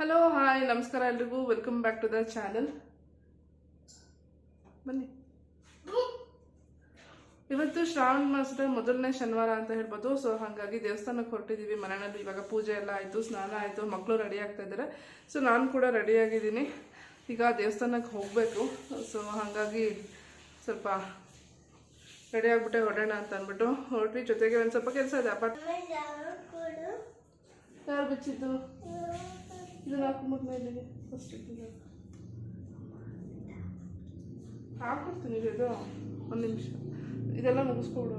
Hello hi ನಮಸ್ಕಾರ ಎಲ್ರಿಗೂ welcome back to the channel ಬನ್ನಿ. ಇವತ್ತು ಶ್ರಾವಣ ಮಾಸದ ಮೊದಲನೇ ಶನಿವಾರ ಅಂತ ಹೇಳ್ಬೋದು. ಸೊ ಹಾಗಾಗಿ ದೇವಸ್ಥಾನಕ್ಕೆ ಹೊರಟಿದ್ದೀವಿ ಮನೆಯಲ್ಲಿ ಇವಾಗ ಪೂಜೆ ಎಲ್ಲ ಆಯಿತು ಸ್ನಾನ ಆಯಿತು. ಮಕ್ಕಳು ರೆಡಿ ಆಗ್ತಾ ಇದ್ದಾರೆ ಸೊ ನಾನು ಕೂಡ ರೆಡಿಯಾಗಿದ್ದೀನಿ ಈಗ ದೇವಸ್ಥಾನಕ್ಕೆ ಹೋಗಬೇಕು. ಸೊ ಹಾಗಾಗಿ ಸ್ವಲ್ಪ ರೆಡಿ ಆಗಿಬಿಟ್ಟೆ ಹೊಡೋಣ ಅಂತ ಅಂದ್ಬಿಟ್ಟು. ಹೊರಟ್ವಿ. ಜೊತೆಗೆ ಒಂದು ಸ್ವಲ್ಪ ಕೆಲಸ ಇದೆ. ಅಪ್ಪ ಯಾರು ಬಿಚ್ಚಿದ್ದು? ಇದನ್ನ ಹಾಕು ಮೇಲೆ ಫಸ್ಟ್ ಹಾಕಿರ್ತೀನಿ ಇದು ಒಂದು ನಿಮಿಷ. ಇದೆಲ್ಲ ಮುಗಿಸ್ಕೊಡು.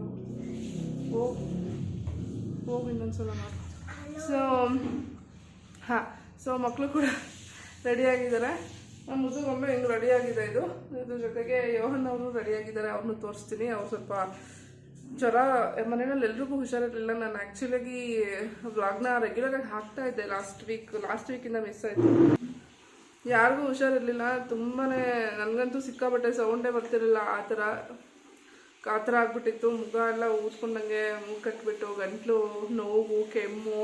ಹೋಗಿ ಹೋಗಿ ಇನ್ನೊಂದ್ಸಲ ಮಾಡಿ. ಸೊ ಹಾಂ ಸೊ ಮಕ್ಕಳು ಕೂಡ ರೆಡಿಯಾಗಿದ್ದಾರೆ ನಮ್ಮ ಮುದುಗೊಮ್ಮೆ ಹಿಂಗೆ ರೆಡಿಯಾಗಿದೆ ಇದು? ಇದ್ರ ಜೊತೆಗೆ ಯೋಹನ್ ಅವರು ರೆಡಿಯಾಗಿದ್ದಾರೆ ಅವ್ರನ್ನೂ ತೋರಿಸ್ತೀನಿ. ಅವ್ರು ಸ್ವಲ್ಪ ಜ್ವರ ಮನೆಯಲ್ಲಿ ಎಲ್ರಿಗೂ ಹುಷಾರಿರಲಿಲ್ಲ. ನಾನು ಆ್ಯಕ್ಚುಲಾಗಿ ವ್ಲಾಗ್ನ ರೆಗ್ಯುಲರಾಗಿ ಹಾಕ್ತಾ ಇದ್ದೆ ಲಾಸ್ಟ್ ವೀಕ್ ಲಾಸ್ಟ್ ವೀಕಿಂದ ಮಿಸ್ ಆಯಿತು. ಯಾರಿಗೂ ಹುಷಾರಿರಲಿಲ್ಲ. ತುಂಬಾ ನನಗಂತೂ ಸಿಕ್ಕಾಬಟ್ಟೆ ಸೌಂಡೇ ಬರ್ತಿರಲಿಲ್ಲ. ಆ ಥರ ಆ ಥರ ಆಗ್ಬಿಟ್ಟಿತ್ತು. ಮುಖ ಎಲ್ಲ ಊದ್ಕೊಂಡಂಗೆ ಮೂಗು ಕಟ್ಬಿಟ್ಟು, ಗಂಟ್ಲು, ನೋವು, ಕೆಮ್ಮು.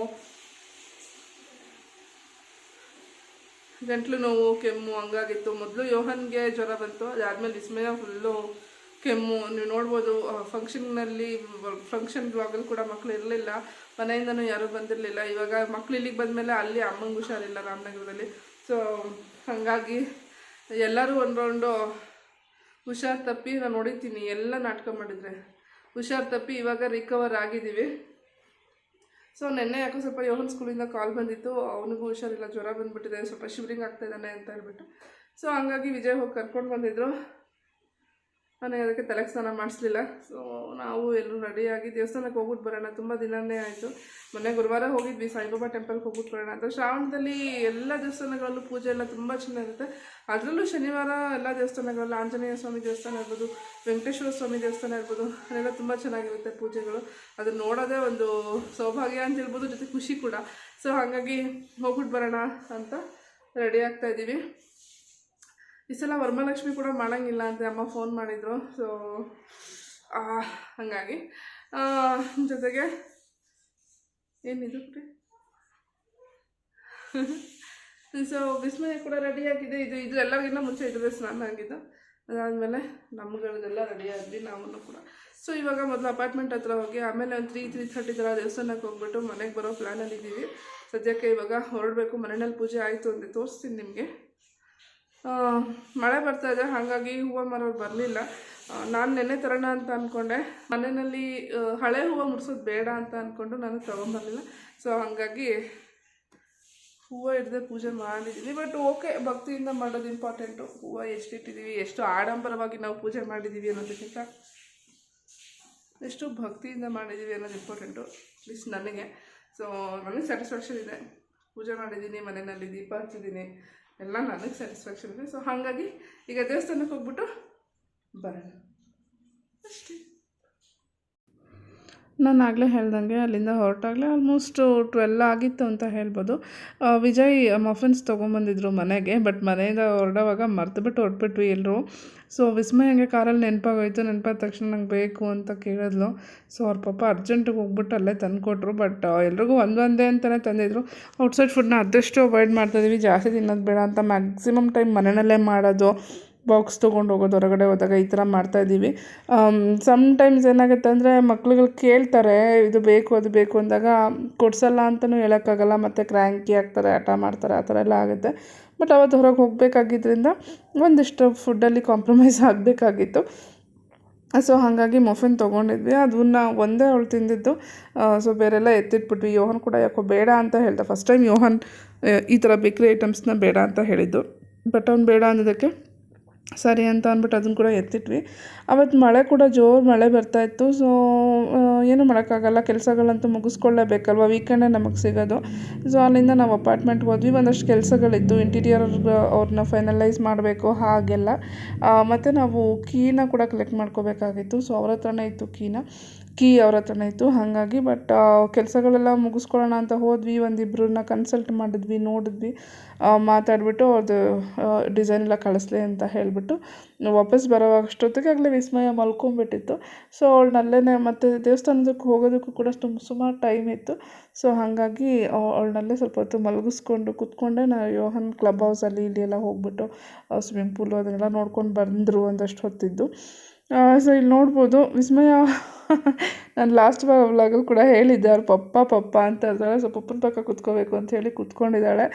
ಗಂಟ್ಲು ನೋವು, ಕೆಮ್ಮು ಹಂಗಾಗಿತ್ತು. ಮೊದಲು ಯೋಹನ್ಗೆ ಜ್ವರ ಬಂತು. ಅದಾದಮೇಲೆ ವಿಸ್ಮಯ ಫುಲ್ಲು ಕೆಮ್ಮು, ನೀವು ನೋಡ್ಬೋದು ಫಂಕ್ಷನ್ನಲ್ಲಿ ಫಂಕ್ಷನ್ ಬ್ಲಾಗಲ್ಲಿ ಕೂಡ ಮಕ್ಕಳು ಇರಲಿಲ್ಲ. ಮನೆಯಿಂದನೂ ಯಾರೂ ಬಂದಿರಲಿಲ್ಲ. ಇವಾಗ ಮಕ್ಳು ಇಲ್ಲಿಗೆ ಬಂದಮೇಲೆ ಅಲ್ಲಿ ಅಮ್ಮಂಗೆ ಹುಷಾರಿಲ್ಲ ರಾಮನಗರದಲ್ಲಿ. ಸೊ ಹಾಗಾಗಿ ಎಲ್ಲರೂ ಒಂದು ರೌಂಡು ಹುಷಾರು ತಪ್ಪಿ, ನಾನು ಹೊಡಿತೀನಿ ಎಲ್ಲ ನಾಟಕ ಮಾಡಿದರೆ. ಹುಷಾರು ತಪ್ಪಿ ಇವಾಗ ರಿಕವರ್ ಆಗಿದ್ದೀವಿ. ಸೊ ನೆನ್ನೆ ಯಾಕೋ ಸ್ವಲ್ಪ ಯೋಹನ್ ಸ್ಕೂಲಿಂದ ಕಾಲ್ ಬಂದಿತ್ತು. ಅವನಿಗೂ ಹುಷಾರಿಲ್ಲ, ಜ್ವರ ಬಂದುಬಿಟ್ಟಿದೆ, ಸ್ವಲ್ಪ ಶಿವರಿಂಗ್ ಆಗ್ತಾಯಿದ್ದಾನೆ ಅಂತ ಹೇಳ್ಬಿಟ್ಟು. ಸೊ ಹಂಗಾಗಿ ವಿಜಯ್ ಹೋಗಿ ಕರ್ಕೊಂಡು ಬಂದಿದ್ರು. ನನಗೆ ಅದಕ್ಕೆ ತಲೆಗೆ ಸ್ನಾನ ಮಾಡಿಸ್ಲಿಲ್ಲ. ಸೊ ನಾವು ಎಲ್ಲರೂ ರೆಡಿಯಾಗಿ ದೇವಸ್ಥಾನಕ್ಕೆ ಹೋಗ್ಬಿಟ್ಟು ಬರೋಣ. ತುಂಬ ದಿನವೇ ಆಯಿತು. ಮೊನ್ನೆ ಗುರುವಾರ ಹೋಗಿದ್ವಿ. ಸಾಯಿಬಾಬಾ ಟೆಂಪಲ್ಗೆ ಹೋಗ್ಬಿಟ್ಟು ಬರೋಣ ಅಂತ. ಶ್ರಾವಣದಲ್ಲಿ ಎಲ್ಲ ದೇವಸ್ಥಾನಗಳಲ್ಲೂ ಪೂಜೆ ಎಲ್ಲ ತುಂಬ ಚೆನ್ನಾಗಿರುತ್ತೆ. ಅದರಲ್ಲೂ ಶನಿವಾರ ಎಲ್ಲ ದೇವಸ್ಥಾನಗಳಲ್ಲಿ ಆಂಜನೇಯ ಸ್ವಾಮಿ ದೇವಸ್ಥಾನ ಇರ್ಬೋದು, ವೆಂಕಟೇಶ್ವರ ಸ್ವಾಮಿ ದೇವಸ್ಥಾನ ಇರ್ಬೋದು, ಅದೆಲ್ಲ ತುಂಬ ಚೆನ್ನಾಗಿರುತ್ತೆ ಪೂಜೆಗಳು. ಅದನ್ನು ನೋಡೋದೇ ಒಂದು ಸೌಭಾಗ್ಯ ಅಂತ ಹೇಳ್ಬೋದು, ಜೊತೆ ಖುಷಿ ಕೂಡ. ಸೊ ಹಾಗಾಗಿ ಹೋಗ್ಬಿಟ್ಟು ಬರೋಣ ಅಂತ ರೆಡಿ ಆಗ್ತಾ ಇದ್ದೀವಿ. ಈ ಸಲ ವರಮಹಾಲಕ್ಷ್ಮಿ ಕೂಡ ಮಾಡೋಂಗಿಲ್ಲ ಅಂತ ಅಮ್ಮ ಫೋನ್ ಮಾಡಿದರು. ಸೊ ಹಾಗಾಗಿ ಜೊತೆಗೆ ಏನಿದು ಸೊ ಬಿಸ್ಮನೆ ಕೂಡ ರೆಡಿಯಾಗಿದೆ ಇದು ಇದು ಎಲ್ಲರಿಗಿಂತ ಮುಂಚೆ ಇದ್ರೆ ಸ್ನಾನ ಆಗಿದ್ದು. ಅದಾದಮೇಲೆ ನಮ್ಗಳದೆಲ್ಲ ರೆಡಿ ಆದ್ವಿ ಕೂಡ. ಸೊ ಇವಾಗ ಮೊದಲು ಅಪಾರ್ಟ್ಮೆಂಟ್ ಹತ್ರ ಹೋಗಿ, ಆಮೇಲೆ ಒಂದು ತ್ರೀ ತ್ರೀ ಥರ್ಟಿ ಥರ ದೇವಸ್ಥಾನಕ್ಕೆ ಹೋಗ್ಬಿಟ್ಟು ಮನೆಗೆ ಬರೋ ಪ್ಲ್ಯಾನಲ್ಲಿ ಇದ್ದೀವಿ ಸದ್ಯಕ್ಕೆ ಇವಾಗ ಹೊರಡಬೇಕು ಮನೆಯಲ್ಲಿ ಪೂಜೆ ಆಯಿತು ಅಂತ ತೋರಿಸ್ತೀನಿ ನಿಮಗೆ. ಮಳೆ ಬರ್ತಾ ಇದೆ, ಹಾಗಾಗಿ ಹೂವು ಮಾರೋರು ಬರಲಿಲ್ಲ. ನಾನು ನೆನ್ನೆ ತರೋಣ ಅಂತ ಅಂದ್ಕೊಂಡೆ ಮನೆಯಲ್ಲಿ ಹಳೆ ಹೂವು ಮುಡ್ಸೋದು ಬೇಡ ಅಂತ ಅಂದ್ಕೊಂಡು ನಾನು ತೊಗೊಂಬರಲಿಲ್ಲ. ಸೊ ಹಾಗಾಗಿ ಹೂವು ಹಿಡ್ದೆ ಪೂಜೆ ಮಾಡಿದ್ದೀನಿ ಬಟ್ ಓಕೆ ಭಕ್ತಿಯಿಂದ ಮಾಡೋದು ಇಂಪಾರ್ಟೆಂಟು ಹೂವು ಎಷ್ಟಿಟ್ಟಿದ್ದೀವಿ ಎಷ್ಟು ಆಡಂಬರವಾಗಿ ನಾವು ಪೂಜೆ ಮಾಡಿದ್ದೀವಿ ಅನ್ನೋದಕ್ಕಿಂತ ಎಷ್ಟು ಭಕ್ತಿಯಿಂದ ಮಾಡಿದ್ದೀವಿ ಅನ್ನೋದು ಇಂಪಾರ್ಟೆಂಟು ಅಟ್ಲೀಸ್ಟ್ ನನಗೆ. ಸೊ ನನಗೆ ಸ್ಯಾಟಿಸ್ಫ್ಯಾಕ್ಷನ್ ಇದೆ. ಪೂಜೆ ಮಾಡಿದ್ದೀನಿ ಮನೆಯಲ್ಲಿ ದೀಪ ಹಚ್ಚಿದ್ದೀನಿ ಎಲ್ಲ ನನಗೆ ಸ್ಯಾಟಿಸ್ಫ್ಯಾಕ್ಷನ್ ಇದೆ. ಸೊ ಹಾಗಾಗಿ ಈಗ ದೇವಸ್ಥಾನಕ್ಕೆ ಹೋಗ್ಬಿಟ್ಟು ಬರೋಣ. ಅಷ್ಟೇ. ನಾನು ಆಗಲೇ ಹೇಳ್ದಂಗೆ ಅಲ್ಲಿಂದ ಹೊರಟಾಗಲೇ ಆಲ್ಮೋಸ್ಟ್ ಟ್ವೆಲ್ ಆಗಿತ್ತು ಅಂತ ಹೇಳ್ಬೋದು. ವಿಜಯ್ ಮಫಿನ್ಸ್ ತೊಗೊಂಬಂದಿದ್ರು ಮನೆಗೆ ಬಟ್ ಮನೆಯಿಂದ ಹೊರಡೋವಾಗ ಮರ್ತುಬಿಟ್ಟು ಹೊರಟ್ಬಿಟ್ವಿ ಎಲ್ಲರೂ ಸೊ ವಿಸ್ಮಯ ಹಂಗೆ ಕಾರಲ್ಲಿ ನೆನಪಾಗೋಯ್ತು, ನೆನಪಾದ ತಕ್ಷಣ ನಂಗೆ ಬೇಕು ಅಂತ ಕೇಳಿದ್ಲು. ಸೊ ಅವ್ರ ಪಾಪ ಅರ್ಜೆಂಟಿಗೆ ಹೋಗ್ಬಿಟ್ಟು ಅಲ್ಲೇ ತಂದುಕೊಟ್ರು ಬಟ್ ಎಲ್ರಿಗೂ ಒಂದು ಒಂದೇ ಅಂತಲೇ ತಂದಿದ್ರು. ಔಟ್ಸೈಡ್ ಫುಡ್ನ ಆದಷ್ಟು ಅವಾಯ್ಡ್ ಮಾಡ್ತಾಯಿದ್ವಿ ಜಾಸ್ತಿ ತಿನ್ನೋದು ಬೇಡ ಅಂತ ಮ್ಯಾಕ್ಸಿಮಮ್ ಟೈಮ್ ಮನೆಯಲ್ಲೇ ಮಾಡೋದು. ಬಾಕ್ಸ್ ತೊಗೊಂಡು ಹೋಗೋದು, ಹೊರಗಡೆ ಹೋದಾಗ ಈ ಥರ ಮಾಡ್ತಾಯಿದ್ದೀವಿ ಸಮ್ಟೈಮ್ಸ್ ಏನಾಗುತ್ತೆ ಅಂದರೆ ಮಕ್ಳುಗಳು ಕೇಳ್ತಾರೆ, ಇದು ಬೇಕು, ಅದು ಬೇಕು ಅಂದಾಗ ಕೊಡ್ಸಲ್ಲ ಅಂತಲೂ ಹೇಳೋಕ್ಕಾಗಲ್ಲ, ಮತ್ತು ಕ್ರ್ಯಾಂಕಿ ಆಗ್ತಾರೆ, ಹಠ ಮಾಡ್ತಾರೆ, ಆ ಥರ ಎಲ್ಲ ಆಗುತ್ತೆ. ಬಟ್ ಅವತ್ತು ಹೊರಗೆ ಹೋಗಬೇಕಾಗಿದ್ದರಿಂದ ಒಂದಿಷ್ಟು ಫುಡ್ಡಲ್ಲಿ ಕಾಂಪ್ರಮೈಸ್ ಆಗಬೇಕಾಗಿತ್ತು. ಸೊ ಹಾಗಾಗಿ ಮಫಿನ್ ತೊಗೊಂಡಿದ್ವಿ. ಅದನ್ನ ಒಂದೇ ಅವಳು ತಿಂದಿದ್ದು. ಸೊ ಬೇರೆಲ್ಲ ಎತ್ತಿಟ್ಬಿಟ್ವಿ. ಯೋಹನ್ ಕೂಡ ಯಾಕೋ ಬೇಡ ಅಂತ ಹೇಳ್ದೆ. ಫಸ್ಟ್ ಟೈಮ್ ಯೋಹನ್ ಈ ಥರ ಬೇಕ್ರಿ ಐಟಮ್ಸ್ನ ಬೇಡ ಅಂತ ಹೇಳಿದ್ದು. ಬಟ್ ಅವ್ನು ಬೇಡ ಅಂದಿದ್ದಕ್ಕೆ ಸರಿ ಅಂತ ಅಂದ್ಬಿಟ್ಟು ಅದನ್ನು ಕೂಡ ಎತ್ತಿಟ್ವಿ. ಅವತ್ತು ಮಳೆ ಕೂಡ ಜೋರು ಮಳೆ ಬರ್ತಾಯಿತ್ತು ಸೊ ಏನು ಮಾಡೋಕ್ಕಾಗಲ್ಲ, ಕೆಲಸಗಳಂತೂ ಮುಗಿಸ್ಕೊಳ್ಳೇಬೇಕಲ್ವ? ವೀಕೆಂಡೇ ನಮಗೆ ಸಿಗೋದು. ಸೊ ಅಲ್ಲಿಂದ ನಾವು ಅಪಾರ್ಟ್ಮೆಂಟ್ಗೆ ಹೋದ್ವಿ. ಒಂದಷ್ಟು ಕೆಲಸಗಳಿತ್ತು. ಇಂಟೀರಿಯರ್ ಅವ್ರನ್ನ ಫೈನಲೈಸ್ ಮಾಡಬೇಕು ಹಾಗೆಲ್ಲ. ಮತ್ತು ನಾವು ಕೀನ ಕೂಡ ಕಲೆಕ್ಟ್ ಮಾಡ್ಕೋಬೇಕಾಗಿತ್ತು. ಸೊ ಅವ್ರ ಹತ್ರನೇ ಇತ್ತು ಕೀನ. ಕೀ ಅವ್ರ ಹತ್ರನೇ ಇತ್ತು, ಹಾಗಾಗಿ ಬಟ್ ಕೆಲಸಗಳೆಲ್ಲ ಮುಗಿಸ್ಕೊಳ್ಳೋಣ ಅಂತ ಹೋದ್ವಿ ಒಂದಿಬ್ಬರನ್ನ ಕನ್ಸಲ್ಟ್ ಮಾಡಿದ್ವಿ, ನೋಡಿದ್ವಿ. ಮಾತಾಡಿಬಿಟ್ಟು ಅದು ಡಿಸೈನ್ ಎಲ್ಲ ಕಳಿಸ್ಲಿ ಅಂತ ಹೇಳಿಬಿಟ್ಟು ವಾಪಸ್ ಬರೋವಾಗಷ್ಟೊತ್ತಿಗೆ ಆಗಲೇ ವಿಸ್ಮಯ ಮಲ್ಕೊಂಬಿಟ್ಟಿತ್ತು. ಸೊ ಅವಳನ್ನಲ್ಲೇ ಮತ್ತು ದೇವಸ್ಥಾನದಕ್ಕೆ ಹೋಗೋದಕ್ಕೂ ಕೂಡ ತುಂಬ ಸುಮಾರು ಟೈಮ್ ಇತ್ತು. ಸೊ ಹಾಗಾಗಿ ಅವಳನ್ನಲ್ಲೇ ಸ್ವಲ್ಪ ಹೊತ್ತು ಮಲಗಿಸ್ಕೊಂಡು ಕೂತ್ಕೊಂಡೆ ನಾವು ಯೋಹನ್ ಕ್ಲಬ್ ಹೌಸಲ್ಲಿ ಇಲ್ಲಿ ಎಲ್ಲ ಹೋಗ್ಬಿಟ್ಟು ಸ್ವಿಮ್ಮಿಂಗ್ ಪೂಲು ಅದನ್ನೆಲ್ಲ ನೋಡ್ಕೊಂಡು ಬಂದರು ಒಂದಷ್ಟು ಹೊತ್ತಿದ್ದು. ಸೊ ಇಲ್ಲಿ ನೋಡ್ಬೋದು. ವಿಸ್ಮಯ. ನಾನು ಲಾಸ್ಟ್ ವ್ಲಾಗಲ್ಲಿ ಕೂಡ ಹೇಳಿದ್ದೆ, ಅವ್ರ ಪಪ್ಪ ಪಪ್ಪ ಅಂತ ಇದ್ದಾಳೆ ಸೊ ಪಪ್ಪನ ಪಕ್ಕ ಕುತ್ಕೋಬೇಕು ಅಂತ ಹೇಳಿ ಕುತ್ಕೊಂಡಿದ್ದಾಳೆ.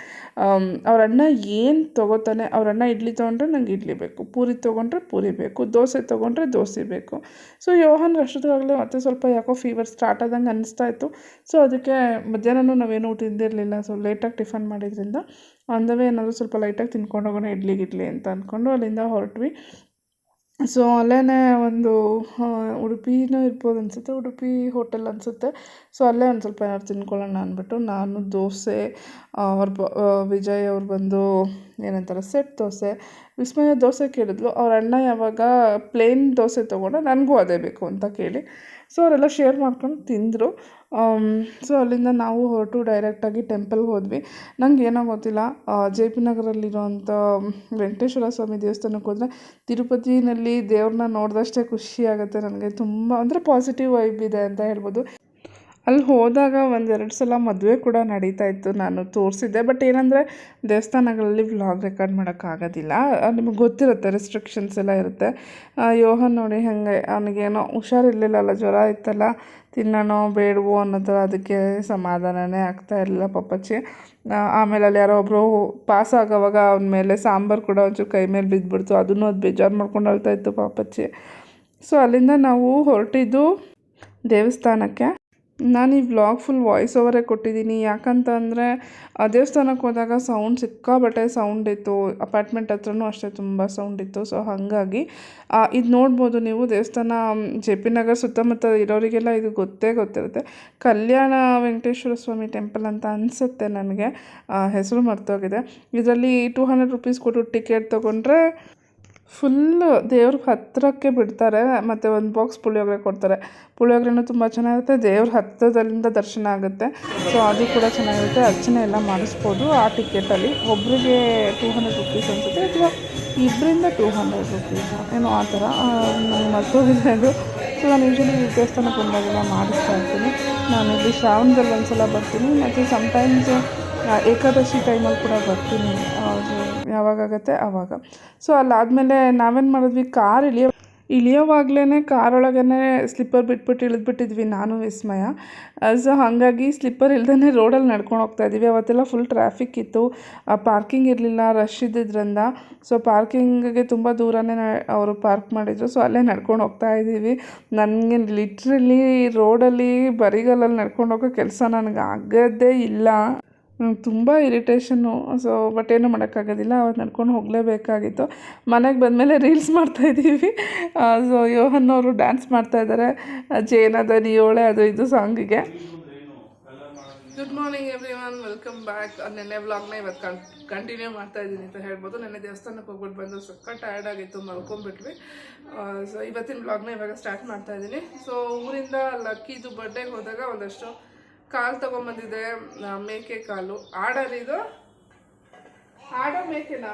ಅವ್ರ ಅಣ್ಣ ಏನು ತೊಗೋತಾನೆ? ಅವ್ರ ಅಣ್ಣ ಇಡ್ಲಿ ತೊಗೊಂಡ್ರೆ ನಂಗೆ ಇಡ್ಲಿ ಬೇಕು. ಪೂರಿ ತೊಗೊಂಡ್ರೆ ಪೂರಿ ಬೇಕು. ದೋಸೆ ತೊಗೊಂಡ್ರೆ ದೋಸೆ ಬೇಕು. ಸೊ ಯೋಹನ್ ಅಷ್ಟೊತ್ತಾಗಲೇ ಮತ್ತೆ ಸ್ವಲ್ಪ ಯಾಕೋ ಫೀವರ್ ಸ್ಟಾರ್ಟ್ ಆದಂಗೆ ಅನಿಸ್ತಾ ಇತ್ತು. ಸೊ ಅದಕ್ಕೆ ಮಧ್ಯಾಹ್ನನೂ ನಾವೇನು ತಿಂದಿರಲಿಲ್ಲ. ಸೊ ಲೇಟಾಗಿ ಟಿಫನ್ ಮಾಡಿದ್ರಿಂದ, ಅಂದವೇ ಏನಾದರೂ ಸ್ವಲ್ಪ ಲೈಟಾಗಿ ತಿನ್ಕೊಂಡು ಹೋಗೋಣ, ಇಡ್ಲಿ ಗಿಡ್ಲಿ ಅಂತ ಅಂದ್ಕೊಂಡು ಅಲ್ಲಿಂದ ಹೊರಟ್ವಿ. ಸೊ ಅಲ್ಲೇ ಒಂದು ಉಡುಪಿನೂ ಇರ್ಬೋದು ಅನಿಸುತ್ತೆ, ಉಡುಪಿ ಹೋಟೆಲ್ ಅನಿಸುತ್ತೆ. ಸೊ ಅಲ್ಲೇ ಒಂದು ಸ್ವಲ್ಪ ಏನಾದ್ರು ತಿನ್ಕೊಳ್ಳೋಣ ಅಂದ್ಬಿಟ್ಟು ನಾನು ದೋಸೆ ಅವ್ರ ವಿಜಯ್ ಅವ್ರು ಬಂದು ಏನಂತಾರೆ, ಸೆಟ್ ದೋಸೆ. ವಿಸ್ಮಯ ದೋಸೆ ಕೇಳಿದ್ಲು. ಅವ್ರ ಅಣ್ಣ ಯಾವಾಗ ಪ್ಲೇನ್ ದೋಸೆ ತೊಗೊಂಡ, ನನಗೂ ಅದೇ ಬೇಕು ಅಂತ ಕೇಳಿ. ಸೊ ಅವರೆಲ್ಲ ಶೇರ್ ಮಾಡ್ಕೊಂಡು ತಿಂದರು. ಸೊ ಅಲ್ಲಿಂದ ನಾವು ಹೊರಟು ಡೈರೆಕ್ಟಾಗಿ ಟೆಂಪಲ್ಗೆ ಹೋದ್ವಿ. ನಂಗೆ ಏನೋ ಗೊತ್ತಿಲ್ಲ ಜೆ ಪಿ ನಗರಲ್ಲಿರೋಂಥ ವೆಂಕಟೇಶ್ವರ ಸ್ವಾಮಿ ದೇವಸ್ಥಾನಕ್ಕೆ ಹೋದರೆ ತಿರುಪತಿನಲ್ಲಿ ದೇವ್ರನ್ನ ನೋಡಿದಷ್ಟೇ ಖುಷಿ ಆಗುತ್ತೆ ನನಗೆ. ತುಂಬ, ಅಂದರೆ ಪಾಸಿಟಿವ್ ವೈಬ್ ಇದೆ ಅಂತ ಹೇಳ್ಬೋದು. ಅಲ್ಲಿ ಹೋದಾಗ ಒಂದೆರಡು ಸಲ ಮದುವೆ ಕೂಡ ನಡೀತಾ ಇತ್ತು ನಾನು ತೋರಿಸಿದ್ದೆ. ಬಟ್ ಏನಂದರೆ ದೇವಸ್ಥಾನಗಳಲ್ಲಿ ವ್ಲಾಗ್ ರೆಕಾರ್ಡ್ ಮಾಡೋಕ್ಕಾಗೋದಿಲ್ಲ ನಿಮಗೆ ಗೊತ್ತಿರುತ್ತೆ ರೆಸ್ಟ್ರಿಕ್ಷನ್ಸ್ ಎಲ್ಲ ಇರುತ್ತೆ. ಯೋಹನ್ ನೋಡಿ ಹಾಗೆ, ಅವನಿಗೇನೋ ಹುಷಾರಿರ್ಲಿಲ್ಲಲ್ಲ, ಜ್ವರ ಇತ್ತಲ್ಲ, ತಿನ್ನೋಣೋ, ಬೇಡವೋ ಅನ್ನೋ ಥರ ಅದಕ್ಕೆ ಸಮಾಧಾನನೇ ಆಗ್ತಾ ಇರಲಿಲ್ಲ ಪಪ್ಪಚ್ಚಿ ಆಮೇಲೆ ಅಲ್ಲಿ ಯಾರೋ ಒಬ್ಬರು ಪಾಸ್ ಆಗೋವಾಗ ಅವನ ಮೇಲೆ ಸಾಂಬಾರು ಕೂಡ ಒಂಚೂರು ಕೈ ಮೇಲೆ ಬಿದ್ದುಬಿಡ್ತು ಅದನ್ನು ಅದು ಬೇಜಾರು ಮಾಡ್ಕೊಂಡು ಅಳ್ತಾ ಇತ್ತು ಪಾಪಚ್ಚಿ ಸೊ ಅಲ್ಲಿಂದ ನಾವು ಹೊರಟಿದ್ದು ದೇವಸ್ಥಾನಕ್ಕೆ. ನಾನು ಈ ವ್ಲಾಗ್ ಫುಲ್ ವಾಯ್ಸ್ ಓವರೇ ಕೊಟ್ಟಿದ್ದೀನಿ. ಯಾಕಂತ ಅಂದರೆ ದೇವಸ್ಥಾನಕ್ಕೆ ಹೋದಾಗ ಸೌಂಡ್ ಸಿಕ್ಕಾಪಟ್ಟೆ ಸೌಂಡ್ ಇತ್ತು. ಅಪಾರ್ಟ್ಮೆಂಟ್ ಹತ್ರನೂ ಅಷ್ಟೇ ತುಂಬ ಸೌಂಡ್ ಇತ್ತು. ಸೊ ಹಾಗಾಗಿ ಇದು ನೋಡ್ಬೋದು ನೀವು ದೇವಸ್ಥಾನ ಜೆ ಪಿ ನಗರ್ ಸುತ್ತಮುತ್ತ ಇರೋರಿಗೆಲ್ಲ ಇದು ಗೊತ್ತೇ ಗೊತ್ತಿರುತ್ತೆ. ಕಲ್ಯಾಣ ವೆಂಕಟೇಶ್ವರ ಸ್ವಾಮಿ ಟೆಂಪಲ್ ಅಂತ ಅನಿಸುತ್ತೆ ನನಗೆ. ಹೆಸರು ಮರ್ತೋಗಿದೆ. ಇದರಲ್ಲಿ ಟೂ ಹಂಡ್ರೆಡ್ ರುಪೀಸ್ ಕೊಟ್ಟು ಟಿಕೆಟ್ ತೊಗೊಂಡ್ರೆ ಫುಲ್ಲು ದೇವ್ರ ಹತ್ತಿರಕ್ಕೆ ಬಿಡ್ತಾರೆ, ಮತ್ತು ಒಂದು ಬಾಕ್ಸ್ ಪುಳಿಯೋಗರೆ ಕೊಡ್ತಾರೆ. ಪುಳಿಯೋಗರೆನೂ ತುಂಬ ಚೆನ್ನಾಗಿರುತ್ತೆ, ದೇವ್ರ ಹತ್ತಿರದಲ್ಲಿಂದ ದರ್ಶನ ಆಗುತ್ತೆ. ಸೊ ಅದು ಕೂಡ ಚೆನ್ನಾಗಿರುತ್ತೆ. ಅರ್ಚನೆ ಎಲ್ಲ ಮಾಡಿಸ್ಬೋದು. ಆ ಟಿಕೆಟಲ್ಲಿ ಒಬ್ಬರಿಗೆ ಟೂ ಹಂಡ್ರೆಡ್ ರುಪೀಸ್ ಅನಿಸುತ್ತೆ ಅಥವಾ ಇಬ್ಬರಿಂದ ಟೂ ಹಂಡ್ರೆಡ್ ರುಪೀಸ್ ಏನೋ ಆ ಥರ. ನನಗೆ ಮರ್ತೋಗಿದೆ ಅದು ಸೊ ನಾನು ಯೂಶಲಿ ದೇವಸ್ಥಾನಕ್ಕೆ ಬಂದಾಗೆಲ್ಲ ಮಾಡಿಸ್ತಾ ಇರ್ತೀನಿ. ನಾನು ಇಲ್ಲಿ ಶ್ರಾವಣದಲ್ಲಿ ಒಂದು ಸಲ ಬರ್ತೀನಿ. ಮತ್ತು ಸಮ್ಟೈಮ್ಸ್ ಏಕಾದಶಿ ಟೈಮಲ್ಲಿ ಕೂಡ ಬರ್ತೀನಿ ಯಾವಾಗಾಗತ್ತೆ ಆವಾಗ ಸೊ ಅಲ್ಲಾದಮೇಲೆ ನಾವೇನು ಮಾಡಿದ್ವಿ ಕಾರ್ ಇಳಿಯೋ ಇಳಿಯೋವಾಗ್ಲೇ ಕಾರೊಳಗೇ ಸ್ಲಿಪ್ಪರ್ ಬಿಟ್ಬಿಟ್ಟು ಇಳಿದ್ಬಿಟ್ಟಿದ್ವಿ, ನಾನು, ವಿಸ್ಮಯ. ಸೊ ಹಾಗಾಗಿ ಸ್ಲಿಪ್ಪರ್ ಇಲ್ದೇ ರೋಡಲ್ಲಿ ನಡ್ಕೊಂಡು ಹೋಗ್ತಾ ಇದ್ದೀವಿ. ಅವತ್ತೆಲ್ಲ ಫುಲ್ ಟ್ರಾಫಿಕ್ ಇತ್ತು. ಪಾರ್ಕಿಂಗ್ ಇರಲಿಲ್ಲ ರಶ್ ಇದ್ದಿದ್ದರಿಂದ ಸೊ ಪಾರ್ಕಿಂಗಿಗೆ ತುಂಬ ದೂರನೇ ಅವರು ಪಾರ್ಕ್ ಮಾಡಿದರು. ಸೊ ಅಲ್ಲೇ ನಡ್ಕೊಂಡು ಹೋಗ್ತಾ ಇದ್ದೀವಿ. ನನಗೆ ಲಿಟ್ರಲಿ ರೋಡಲ್ಲಿ ಬರಿಗಾಲಲ್ಲಿ ನಡ್ಕೊಂಡು ಹೋಗೋ ಕೆಲಸ ನನಗೆ ಆಗೋದೇ ಇಲ್ಲ. ನಂಗೆ ತುಂಬ ಇರಿಟೇಷನ್ನು ಸೊ ಬಟ್ ಏನೂ ಮಾಡೋಕ್ಕಾಗೋದಿಲ್ಲ ಅವತ್ತು ನಡ್ಕೊಂಡು ಹೋಗಲೇಬೇಕಾಗಿತ್ತು. ಮನೆಗೆ ಬಂದಮೇಲೆ ರೀಲ್ಸ್ ಮಾಡ್ತಾಯಿದ್ದೀವಿ ಸೊ ಯೋಹನ್ ಅವರು ಡ್ಯಾನ್ಸ್ ಮಾಡ್ತಾಯಿದ್ದಾರೆ ಜೇನದ ನೀಯೋಳೆ ಅದು ಇದು ಸಾಂಗಿಗೆ good morning everyone welcome back ನೆನ್ನೆ ವ್ಲಾಗ್ನ ಇವತ್ತು ಕನ್ ಕಂಟಿನ್ಯೂ ಮಾಡ್ತಾ ಇದ್ದೀನಿ ಅಂತ ಹೇಳ್ಬೋದು. ನೆನ್ನೆ ದೇವಸ್ಥಾನಕ್ಕೆ ಹೋಗ್ಬಿಟ್ಟು ಬಂದು ಸಕ್ಕ ಟಯರ್ಡ್ ಆಗಿತ್ತು ಮಲ್ಕೊಂಡ್ಬಿಟ್ವಿ ಸೊ ಇವತ್ತಿನ ವ್ಲಾಗ್ನ ಇವಾಗ ಸ್ಟಾರ್ಟ್ ಮಾಡ್ತಾ ಇದ್ದೀನಿ. ಸೊ ಊರಿಂದ ಲಕ್ಕಿದು ಬರ್ಡೇಗೆ ಹೋದಾಗ ಒಂದಷ್ಟು ಕಾಲು ತಗೊಂಬಂದಿದೆ ಮೇಕೆ ಕಾಲು. ಆಡರ್ ಇದು? ಆಡ ಮೇಕೆನಾ?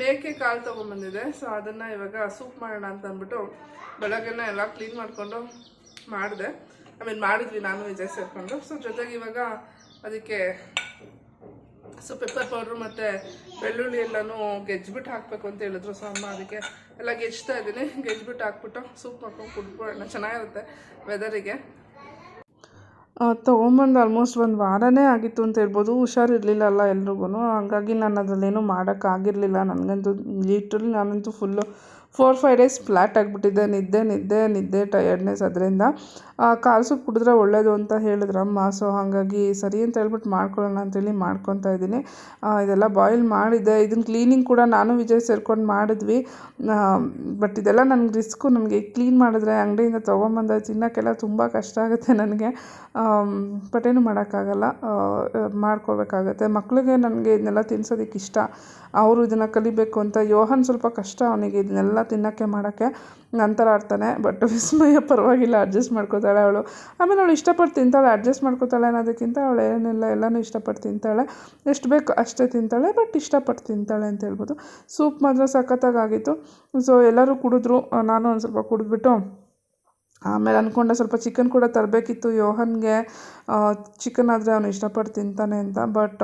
ಮೇಕೆ ಕಾಲು ತಗೊಂಬಂದಿದೆ, ಸೊ ಅದನ್ನು ಇವಾಗ ಸೂಪ್ ಮಾಡೋಣ ಅಂತ ಅಂದ್ಬಿಟ್ಟು ಬೆಳಗ್ಗೆನ ಎಲ್ಲ ಕ್ಲೀನ್ ಮಾಡಿಕೊಂಡು ಮಾಡಿದೆ. ಐ ಮೀನ್ ಮಾಡಿದ್ವಿ, ನಾನು ವಿಜಯ್ ಸೇರಿಕೊಂಡು. ಸೊ ಜೊತೆಗೆ ಇವಾಗ ಅದಕ್ಕೆ ಸೊ ಪೆಪ್ಪರ್ ಪೌಡ್ರು ಮತ್ತು ಬೆಳ್ಳುಳ್ಳಿ ಎಲ್ಲನೂ ಗೆಜ್ಬಿಟ್ಟು ಹಾಕಬೇಕು ಅಂತ ಹೇಳಿದ್ರು. ಸೊ ಅಮ್ಮ ಅದಕ್ಕೆ ಎಲ್ಲ ಗೆಜ್ತಾ ಇದ್ದೀನಿ. ಗೆಜ್ಬಿಟ್ಟು ಹಾಕ್ಬಿಟ್ಟು ಸೂಪ್ ಹಾಕೊಂಡು ಕುಡ್ಕೊಳ್ಳೋಣ. ಚೆನ್ನಾಗಿರುತ್ತೆ ವೆದರಿಗೆ ತೊಗೊಂಬಂದು ಆಲ್ಮೋಸ್ಟ್ ಒಂದು ವಾರನೇ ಆಗಿತ್ತು ಅಂತ ಹೇಳ್ಬೋದು. ಹುಷಾರಿರಲಿಲ್ಲಲ್ಲ ಎಲ್ರಿಗೂ ಹಾಗಾಗಿ ನಾನು ಅದರಲ್ಲೇನು ಮಾಡೋಕ್ಕಾಗಿರ್ಲಿಲ್ಲ. ನನಗಂತೂ ಲಿಟ್ರಲಿ ನಾನಂತೂ full four five days flat ಆಗಿಬಿಟ್ಟಿದ್ದೆ ನಿದ್ದೆ ನಿದ್ದೆ ನಿದ್ದೆ ಟಯರ್ಡ್ನೆಸ್ ಅದರಿಂದ ಕಾಲು ಸೂಪ್ ಕುಡಿದ್ರೆ ಒಳ್ಳೆಯದು ಅಂತ ಹೇಳಿದ್ರಮ್ಮ ಸೊ ಹಾಗಾಗಿ ಸರಿ ಅಂತ ಹೇಳ್ಬಿಟ್ಟು ಮಾಡ್ಕೊಳ್ಳೋಣ ಅಂತೇಳಿ ಮಾಡ್ಕೊತಾ ಇದ್ದೀನಿ. ಇದೆಲ್ಲ ಬಾಯ್ಲ್ ಮಾಡಿದೆ. ಇದನ್ನು ಕ್ಲೀನಿಂಗ್ ಕೂಡ ನಾನು ವಿಜಯ್ ಸೇರ್ಕೊಂಡು ಮಾಡಿದ್ವಿ. ಬಟ್ ಇದೆಲ್ಲ ನನಗೆ ರಿಸ್ಕು ನನಗೆ ಕ್ಲೀನ್ ಮಾಡಿದ್ರೆ ಅಂಗಡಿಯಿಂದ ತೊಗೊಂಬಂದ ತಿನ್ನೋಕ್ಕೆಲ್ಲ ತುಂಬ ಕಷ್ಟ ಆಗುತ್ತೆ ನನಗೆ. ಬಟ್ ಏನು ಮಾಡೋಕ್ಕಾಗಲ್ಲ. ಮಾಡ್ಕೋಬೇಕಾಗತ್ತೆ ಮಕ್ಕಳಿಗೆ ನನಗೆ ಇದನ್ನೆಲ್ಲ ತಿನ್ಸೋದಕ್ಕೆ ಇಷ್ಟ. ಅವರು ಇದನ್ನು ಕಲಿಬೇಕು ಅಂತ ಯೋಹನ್ ಸ್ವಲ್ಪ ಕಷ್ಟ ಅವನಿಗೆ. ಇದನ್ನೆಲ್ಲ ತಿನ್ನೋಕ್ಕೆ ಮಾಡೋಕ್ಕೆ ನಂತರ ಆಡ್ತಾನೆ. ಬಟ್ ವಿಸ್ಮಯ ಪರವಾಗಿಲ್ಲ ಅಡ್ಜಸ್ಟ್ ಮಾಡ್ಕೋತಾಳೆ ಅವಳು. ಆಮೇಲೆ ಅವಳು ಇಷ್ಟಪಟ್ಟು ತಿಂತಾಳೆ ಅಡ್ಜಸ್ಟ್ ಮಾಡ್ಕೋತಾಳೆ ಅನ್ನೋದಕ್ಕಿಂತ ಅವಳು ಏನಿಲ್ಲ, ಎಲ್ಲನೂ ಇಷ್ಟಪಟ್ಟು ತಿಂತಾಳೆ. ಎಷ್ಟು ಬೇಕು ಅಷ್ಟೇ ತಿಂತಾಳೆ ಬಟ್ ಇಷ್ಟಪಟ್ಟು ತಿಂತಾಳೆ ಅಂತ ಹೇಳ್ಬೋದು. ಸೂಪ್ ಮಾತ್ರ ಸಖತ್ತಾಗಿತ್ತು ಸೊ ಎಲ್ಲರೂ ಕುಡಿದ್ರು. ನಾನು ಒಂದು ಸ್ವಲ್ಪ ಕುಡಿದ್ಬಿಟ್ಟು, ಆಮೇಲೆ ಅಂದ್ಕೊಂಡೆ ಸ್ವಲ್ಪ ಚಿಕನ್ ಕೂಡ ತರಬೇಕಿತ್ತು ಯೋಹನ್ಗೆ. ಚಿಕನ್ ಆದರೆ ಅವನು ಇಷ್ಟಪಟ್ಟು ತಿಂತಾನೆ ಅಂತ. ಬಟ್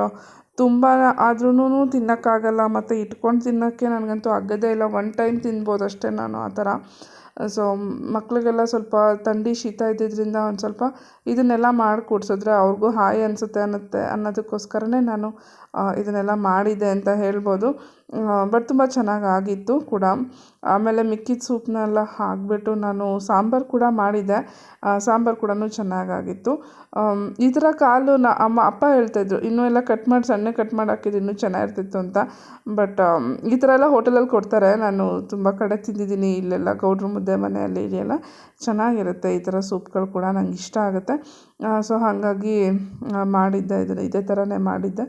ತುಂಬ ಆದ್ರೂ ತಿನ್ನೋಕ್ಕಾಗಲ್ಲ ಮತ್ತು ಇಟ್ಕೊಂಡು ತಿನ್ನೋಕ್ಕೆ ನನಗಂತೂ ಆಗೋದೇ ಇಲ್ಲ. ಒನ್ ಟೈಮ್ ತಿನ್ಬೋದು ಅಷ್ಟೇ ನಾನು ಆ ಥರ. ಸೊ ಮಕ್ಕಳಿಗೆಲ್ಲ ಸ್ವಲ್ಪ ಥಂಡಿ ಶೀತ ಇದ್ದಿದ್ದರಿಂದ ಒಂದು ಸ್ವಲ್ಪ ಇದನ್ನೆಲ್ಲ ಮಾಡಿ ಕೊಡ್ಸಿದ್ರೆ ಅವ್ರಿಗೂ ಹಾಯ್ ಅನಿಸುತ್ತೆ ಅನ್ನತ್ತೆ ಅನ್ನೋದಕ್ಕೋಸ್ಕರನೇ ನಾನು ಇದನ್ನೆಲ್ಲ ಮಾಡಿದ್ದೆ ಅಂತ ಹೇಳ್ಬೋದು. ಬಟ್ ತುಂಬ ಚೆನ್ನಾಗಿ ಆಗಿತ್ತು ಕೂಡ. ಆಮೇಲೆ ಮಿಕ್ಕಿದ ಸೂಪ್ನೆಲ್ಲ ಹಾಕಿಬಿಟ್ಟು ನಾನು ಸಾಂಬಾರು ಕೂಡ ಮಾಡಿದ್ದೆ ಸಾಂಬಾರು ಕೂಡ ಚೆನ್ನಾಗಾಗಿತ್ತು ಈ ಥರ ಕಾಲು ನ, ಅಮ್ಮ, ಅಪ್ಪ ಹೇಳ್ತಾಯಿದ್ರು ಇನ್ನೂ ಎಲ್ಲ ಕಟ್ ಮಾಡಿ ಸಣ್ಣ ಕಟ್ ಮಾಡಿ ಹಾಕಿದ್ದು ಇನ್ನೂ ಚೆನ್ನಾಗಿರ್ತಿತ್ತು ಅಂತ. ಬಟ್ ಈ ಥರ ಎಲ್ಲ ಹೋಟೆಲಲ್ಲಿ ಕೊಡ್ತಾರೆ. ನಾನು ತುಂಬ ಕಡೆ ತಿಂದಿದ್ದೀನಿ. ಇಲ್ಲೆಲ್ಲ ಗೌಡ್ರ ಮುದ್ದೆ ಮನೆಯಲ್ಲಿ ಇದೆಯಲ್ಲ, ಚೆನ್ನಾಗಿರುತ್ತೆ ಈ ಥರ ಸೂಪ್ಗಳು ಕೂಡ ನಂಗೆ ಇಷ್ಟ ಆಗುತ್ತೆ. ಸೊ ಹಾಗಾಗಿ ಮಾಡಿದ್ದೆ ಇದನ್ನು ಇದೇ ಥರನೇ ಮಾಡಿದ್ದೆ.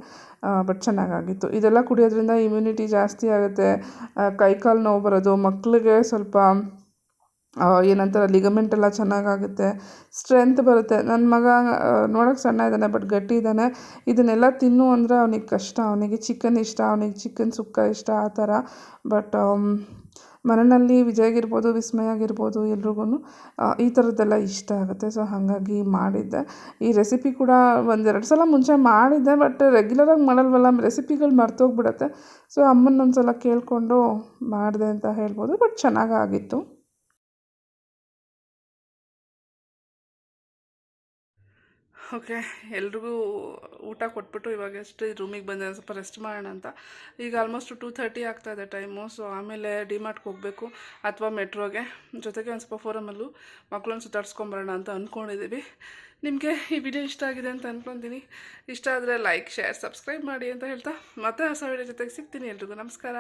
ಬಟ್ ಚೆನ್ನಾಗಾಗಿತ್ತು. ಇದೆಲ್ಲ ಕುಡಿಯೋದ್ರಿಂದ ಇಮ್ಯುನಿಟಿ ಜಾಸ್ತಿ ಆಗುತ್ತೆ. ಕೈ ಕಾಲು ನೋವು ಬರೋದು ಮಕ್ಕಳಿಗೆ ಸ್ವಲ್ಪ ಏನಂತಾರೆ ಲಿಗಮೆಂಟ್ ಎಲ್ಲ ಚೆನ್ನಾಗಾಗುತ್ತೆ. ಸ್ಟ್ರೆಂತ್ ಬರುತ್ತೆ. ನನ್ನ ಮಗ ನೋಡೋಕ್ಕೆ ಸಣ್ಣ ಇದ್ದಾನೆ ಬಟ್ ಗಟ್ಟಿ ಇದ್ದಾನೆ. ಇದನ್ನೆಲ್ಲ ತಿನ್ನು ಅಂದರೆ ಅವನಿಗೆ ಕಷ್ಟ. ಅವನಿಗೆ ಚಿಕನ್ ಇಷ್ಟ, ಅವನಿಗೆ ಚಿಕನ್ ಸುಕ್ಕ ಇಷ್ಟ, ಆ ಥರ. ಬಟ್ ಮನೆಯಲ್ಲಿ ವಿಸ್ಮಯ ಆಗಿರ್ಬೋದು ಎಲ್ರಿಗೂ ಈ ಥರದ್ದೆಲ್ಲ ಇಷ್ಟ ಆಗುತ್ತೆ. ಸೊ ಹಾಗಾಗಿ ಮಾಡಿದ್ದೆ. ಈ ರೆಸಿಪಿ ಕೂಡ ಒಂದೆರಡು ಸಲ ಮುಂಚೆ ಮಾಡಿದ್ದೆ ಬಟ್ ರೆಗ್ಯುಲರಾಗಿ ಮಾಡಲ್ವಲ್ಲ ರೆಸಿಪಿಗಳು ಮರ್ತೋಗ್ಬಿಡತ್ತೆ. ಸೊ ಅಮ್ಮನ ಒಂದು ಸಲ ಕೇಳಿಕೊಂಡು ಮಾಡಿದೆ ಅಂತ ಹೇಳ್ಬೋದು ಬಟ್ ಚೆನ್ನಾಗಾಗಿತ್ತು. ಓಕೆ, ಎಲ್ರಿಗೂ ಊಟ ಕೊಟ್ಬಿಟ್ಟು ಇವಾಗ ಎಷ್ಟು ರೂಮಿಗೆ ಬಂದೆ ಸ್ವಲ್ಪ ರೆಸ್ಟ್ ಮಾಡೋಣ ಅಂತ. ಈಗ ಆಲ್ಮೋಸ್ಟ್ ಟೂ ಥರ್ಟಿ ಆಗ್ತಾಯಿದೆ ಟೈಮು ಸೊ ಆಮೇಲೆ ಡಿಮಾರ್ಟ್ಗೆ ಹೋಗಬೇಕು ಅಥವಾ ಮೆಟ್ರೋಗೆ. ಜೊತೆಗೆ ಒಂದು ಸ್ವಲ್ಪ ಫೋರಮಲ್ಲೂ ಮಕ್ಕಳನ್ನ ಸುತ್ತಾಡ್ಸ್ಕೊಂಬರೋಣ ಅಂತ ಅಂದ್ಕೊಂಡಿದ್ದೀವಿ ನಿಮಗೆ ಈ ವಿಡಿಯೋ ಇಷ್ಟ ಆಗಿದೆ ಅಂತ ಅಂದ್ಕೊತೀನಿ ಇಷ್ಟ ಆದರೆ ಲೈಕ್ ಶೇರ್ ಸಬ್ಸ್ಕ್ರೈಬ್ ಮಾಡಿ ಅಂತ ಹೇಳ್ತಾ, ಮತ್ತೆ ಹೊಸ ವಿಡಿಯೋ ಜೊತೆಗೆ ಸಿಗ್ತೀನಿ ಎಲ್ರಿಗೂ. ನಮಸ್ಕಾರ.